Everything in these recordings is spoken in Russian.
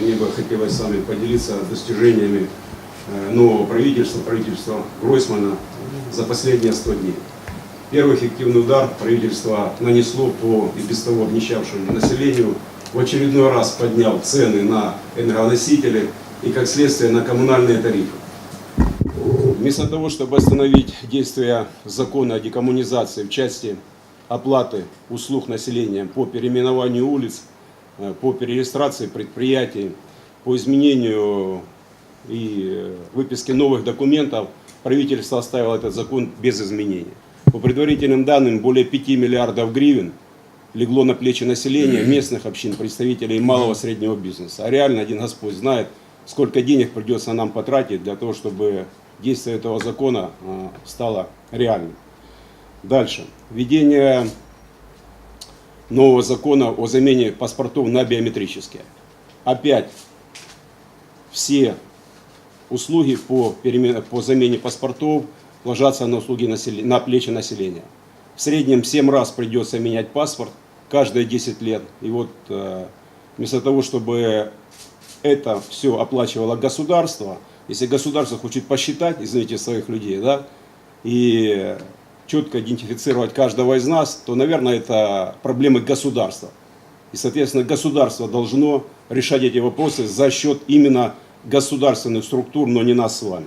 Мне бы хотелось с вами поделиться достижениями э, нового правительства, правительства Гройсмана за последние 100 дней. Первый эффективный удар правительство нанесло по и без того обнищавшему населению, в очередной раз поднял цены на энергоносители и, как следствие, на коммунальные тарифы. Вместо того, чтобы остановить действие закона о декоммунизации в части оплаты услуг населения по переименованию улиц, по перерегистрации предприятий, по изменению и э, выписке новых документов, правительство оставило этот закон без изменений. По предварительным данным, более 5 миллиардов гривен легло на плечи населения, местных общин, представителей малого и среднего бизнеса. А реально один Господь знает, сколько денег придется нам потратить для того, чтобы действие этого закона э, стало реальным. Дальше. Введение нового закона о замене паспортов на биометрические. Опять все услуги по, перемен- по замене паспортов ложатся на, услуги населе- на плечи населения. В среднем 7 раз придется менять паспорт каждые 10 лет. И вот э, вместо того, чтобы это все оплачивало государство, если государство хочет посчитать, извините, своих людей, да, и четко идентифицировать каждого из нас, то, наверное, это проблемы государства. И, соответственно, государство должно решать эти вопросы за счет именно государственных структур, но не нас с вами.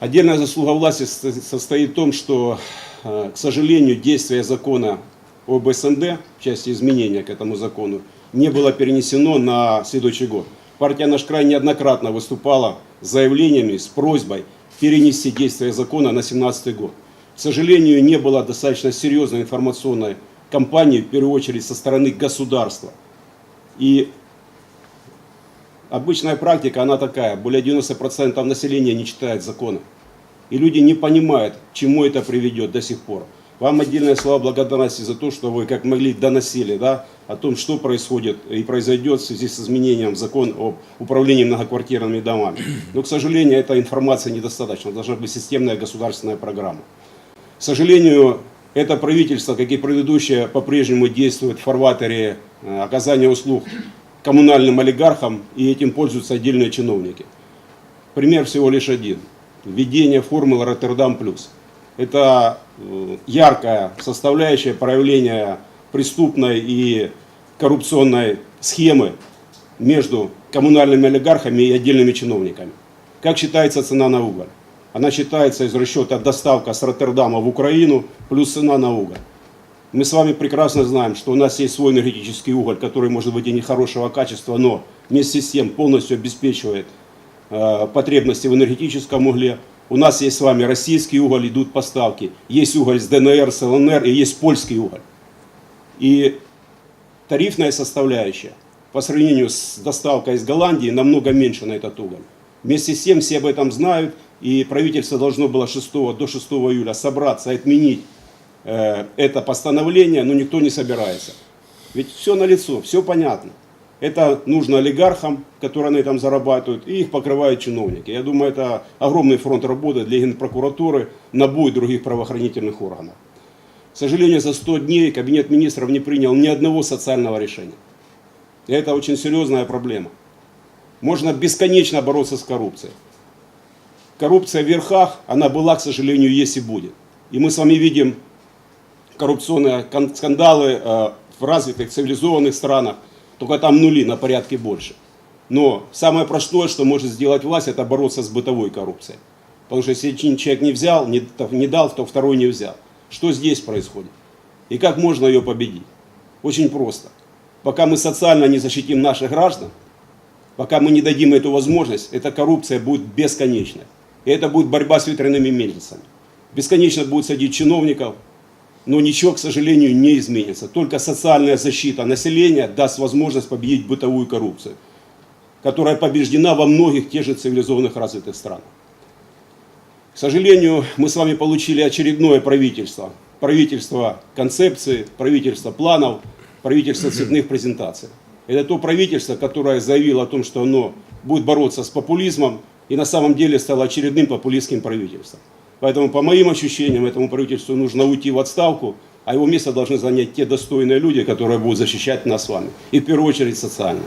Отдельная заслуга власти со- состоит в том, что, э, к сожалению, действие закона об СНД, в части изменения к этому закону, не было перенесено на следующий год. Партия «Наш край» неоднократно выступала с заявлениями, с просьбой перенести действие закона на 2017 год. К сожалению, не было достаточно серьезной информационной кампании, в первую очередь со стороны государства. И обычная практика, она такая, более 90% населения не читает законы. И люди не понимают, к чему это приведет до сих пор. Вам отдельные слова благодарности за то, что вы как могли доносили да, о том, что происходит и произойдет в связи с изменением в закон об управлении многоквартирными домами. Но, к сожалению, этой информации недостаточно. Должна быть системная государственная программа. К сожалению, это правительство, как и предыдущее, по-прежнему действует в фарватере э, оказания услуг коммунальным олигархам, и этим пользуются отдельные чиновники. Пример всего лишь один. Введение формулы Роттердам плюс. Это э, яркая составляющая проявления преступной и коррупционной схемы между коммунальными олигархами и отдельными чиновниками. Как считается цена на уголь? Она считается из расчета доставка с Роттердама в Украину плюс цена на уголь. Мы с вами прекрасно знаем, что у нас есть свой энергетический уголь, который может быть и не хорошего качества, но вместе с тем полностью обеспечивает э, потребности в энергетическом угле. У нас есть с вами российский уголь, идут поставки. Есть уголь с ДНР, с ЛНР и есть польский уголь. И тарифная составляющая по сравнению с доставкой из Голландии намного меньше на этот уголь. Вместе с тем все об этом знают, и правительство должно было 6, до 6 июля собраться, отменить э, это постановление, но никто не собирается. Ведь все налицо, все понятно. Это нужно олигархам, которые на этом зарабатывают, и их покрывают чиновники. Я думаю, это огромный фронт работы для Генпрокуратуры, НАБУ и других правоохранительных органов. К сожалению, за 100 дней Кабинет министров не принял ни одного социального решения. И это очень серьезная проблема. Можно бесконечно бороться с коррупцией. Коррупция в верхах, она была, к сожалению, есть и будет. И мы с вами видим коррупционные скандалы э, в развитых цивилизованных странах, только там нули на порядке больше. Но самое простое, что может сделать власть, это бороться с бытовой коррупцией. Потому что если один человек не взял, не, не дал, то второй не взял. Что здесь происходит? И как можно ее победить? Очень просто. Пока мы социально не защитим наших граждан, пока мы не дадим эту возможность, эта коррупция будет бесконечной. И это будет борьба с ветряными мельницами. Бесконечно будут садить чиновников, но ничего, к сожалению, не изменится. Только социальная защита населения даст возможность победить бытовую коррупцию, которая побеждена во многих тех же цивилизованных развитых странах. К сожалению, мы с вами получили очередное правительство. Правительство концепции, правительство планов, правительство цветных презентаций. Это то правительство, которое заявило о том, что оно будет бороться с популизмом, и на самом деле стало очередным популистским правительством. Поэтому, по моим ощущениям, этому правительству нужно уйти в отставку, а его место должны занять те достойные люди, которые будут защищать нас с вами. И в первую очередь социально.